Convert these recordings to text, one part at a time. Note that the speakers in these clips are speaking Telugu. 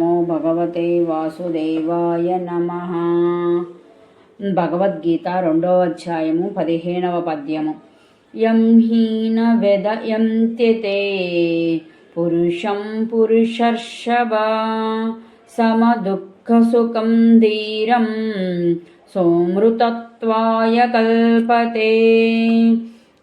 నమో భగవతే వాసుదేవాయ నమ భగవద్గీత రెండవ అధ్యాయము పదిహేనవ పద్యము యం హీన వెదయంత్యతే పురుషం పురుషర్షభ సమదుఃఖసుఖం ధీరం సోమృతత్వాయ కల్పతే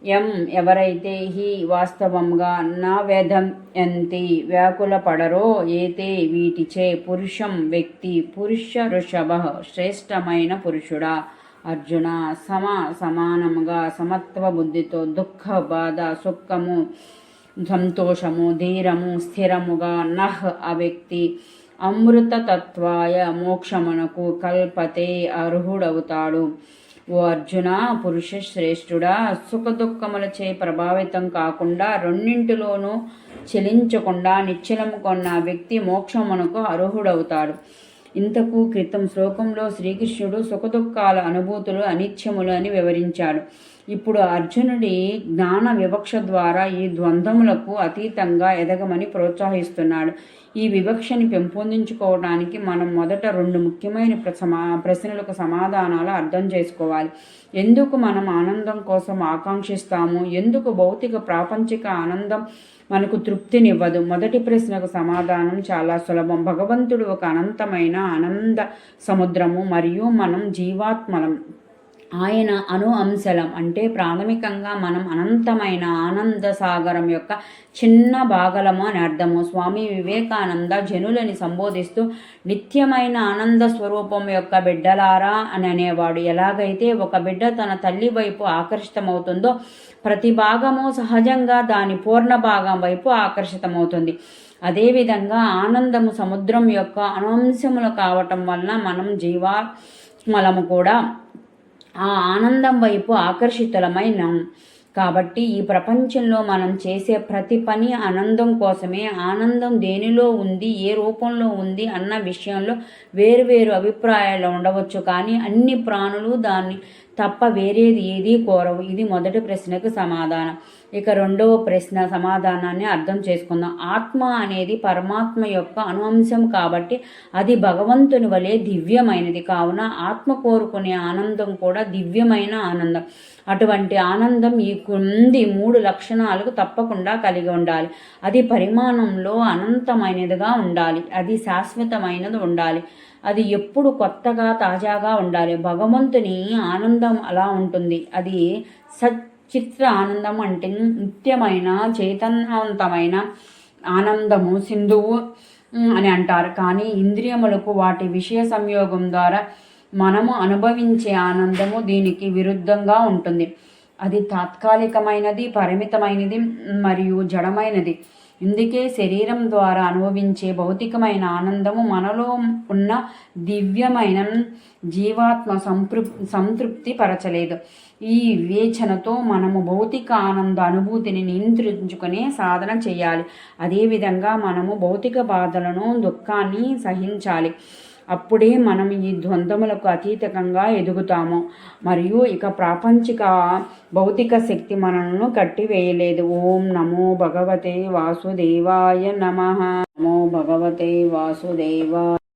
ఎం ఎవరైతే హి వాస్తవంగా నా వేదం ఎంతి వ్యాకుల పడరో ఏతే వీటిచే పురుషం వ్యక్తి పురుష ఋషభ శ్రేష్టమైన పురుషుడా. అర్జున సమ సమానముగా సమత్వ బుద్ధితో దుఃఖ బాధ సుఖము సంతోషము ధీరము స్థిరముగా నహ్ ఆ వ్యక్తి అమృతతత్వాయ మోక్షమునకు కల్పతే అర్హుడవుతాడు. ఓ అర్జున పురుష శ్రేష్ఠుడా సుఖదుఖములచే ప్రభావితం కాకుండా రెండింటిలోనూ చెలించకుండా నిశ్చలము కొన్న వ్యక్తి మోక్షమునకు అర్హుడవుతాడు. ఇంతకు క్రితం శ్లోకంలో శ్రీకృష్ణుడు సుఖదుఖాల అనుభూతులు అనిత్యములు అని వివరించాడు. ఇప్పుడు అర్జునుడి జ్ఞాన వివక్ష ద్వారా ఈ ద్వంద్వములకు అతీతంగా ఎదగమని ప్రోత్సహిస్తున్నాడు. ఈ వివక్షని పెంపొందించుకోవడానికి మనం మొదట రెండు ముఖ్యమైన సమా ప్రశ్నలకు సమాధానాలు అర్థం చేసుకోవాలి. ఎందుకు మనం ఆనందం కోసం ఆకాంక్షిస్తాము? ఎందుకు భౌతిక ప్రాపంచిక ఆనందం మనకు తృప్తినివ్వదు? మొదటి ప్రశ్నకు సమాధానం చాలా సులభం. భగవంతుడు ఒక అనంతమైన ఆనంద సముద్రము మరియు మనం జీవాత్మలం. ఆయన అను అంశలం అంటే ప్రాథమికంగా మనం అనంతమైన ఆనంద సాగరం యొక్క చిన్న భాగలము అని అర్థము. స్వామి వివేకానంద జనులని సంబోధిస్తూ నిత్యమైన ఆనంద స్వరూపం యొక్క బిడ్డలారా అని అనేవాడు. ఎలాగైతే ఒక బిడ్డ తన తల్లి వైపు ఆకర్షితమవుతుందో ప్రతి భాగము సహజంగా దాని పూర్ణ భాగం వైపు ఆకర్షితమవుతుంది. అదేవిధంగా ఆనందము సముద్రం యొక్క అనంశములు కావటం వలన మనం జీవాత్మలము కూడా ఆ ఆనందం వైపు ఆకర్షితులమైనాం. కాబట్టి ఈ ప్రపంచంలో మనం చేసే ప్రతి పని ఆనందం కోసమే. ఆనందం దేనిలో ఉంది ఏ రూపంలో ఉంది అన్న విషయంలో వేరువేరు అభిప్రాయాలు ఉండవచ్చు. కానీ అన్ని ప్రాణులు దాన్ని తప్ప వేరేది ఏదీ కోరవు. ఇది మొదటి ప్రశ్నకు సమాధానం. ఇక రెండవ ప్రశ్న సమాధానాన్ని అర్థం చేసుకుందాం. ఆత్మ అనేది పరమాత్మ యొక్క అనువంశం కాబట్టి అది భగవంతుని వలె దివ్యమైనది. కావున ఆత్మ కోరుకునే ఆనందం కూడా దివ్యమైన ఆనందం. అటువంటి ఆనందం ఈ కుంది మూడు లక్షణాలకు తప్పకుండా కలిగి ఉండాలి. అది పరిమాణంలో అనంతమైనదిగా ఉండాలి. అది శాశ్వతమైనది ఉండాలి. అది ఎప్పుడు కొత్తగా తాజాగా ఉండాలి. భగవంతుని ఆనందం అలా ఉంటుంది. అది సచిత్ర ఆనందం అంటే నిత్యమైన చైతన్యవంతమైన ఆనందము సింధువు అని అంటారు. కానీ ఇంద్రియములకు వాటి విషయ సంయోగం ద్వారా మనము అనుభవించే ఆనందము దీనికి విరుద్ధంగా ఉంటుంది. అది తాత్కాలికమైనది పరిమితమైనది మరియు జడమైనది. ఇందుకే శరీరం ద్వారా అనుభవించే భౌతికమైన ఆనందము మనలో ఉన్న దివ్యమైన జీవాత్మ సంతృ సంతృప్తి పరచలేదు. ఈ వివేచనతో మనము భౌతిక ఆనంద అనుభూతిని నియంత్రించుకునే సాధన చేయాలి. అదేవిధంగా మనము భౌతిక బాధలను దుఃఖాన్ని సహించాలి. అప్పుడే మనం ఈ ద్వంద్వములకు అతీతకంగా ఎదుగుతాము. మరియు ఇక ప్రాపంచిక భౌతిక శక్తి మనను కట్టివేయలేదు. ఓం నమో భగవతే వాసుదేవాయ నమ. నమో భగవతే వాసుదేవాయ